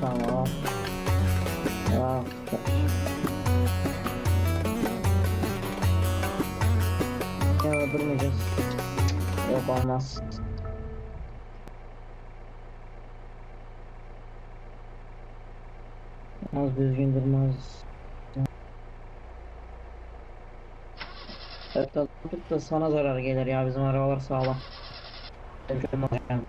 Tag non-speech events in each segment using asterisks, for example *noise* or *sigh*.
tamam. Ya. Ya öldürmeyeceğiz. Yok olmaz. Az düzgün durmaz. Hatta da sana zarar gelir ya bizim arabalar sağlam. Ölçüm.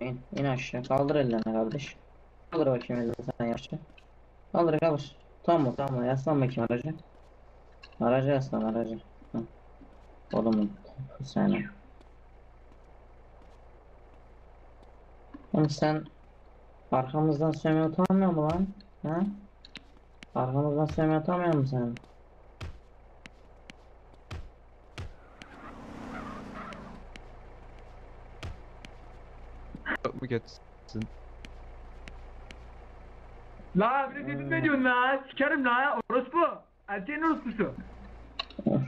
İn, in aşağı. Kaldır ellerini kardeş. Kaldır bakayım ellerini sen yaşa. Kaldır kaldır. Tamam tamam yaslan bakayım aracı. Aracı yaslan aracı. Hı. Oğlum sen. Oğlum sen arkamızdan sövmeye utanmıyor mu lan? Ha? Arkamızdan sövmeye utanmıyor musun sen? Yok mu geçsin? La bir de ne diyorsun la? Sikerim la orospu. Erkeğin orospusu. *laughs*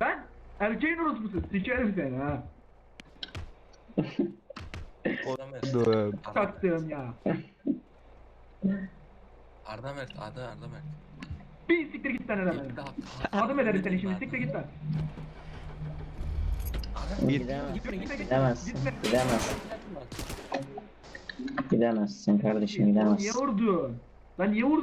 ben erkeğin orospusu. Sikerim seni ha. Arda Mert. Dur. Arda, Taktığım ya. Arda Mert. Arda Arda Mert. Bir siktir git sen. Bir daha. Adım ederim seni şimdi siktir git lan. Gidemez. Gitme gitme. Gidemezsin. Gitme. Gidemezsin. Kardeşim Niye vurdun? Lan niye vurdun?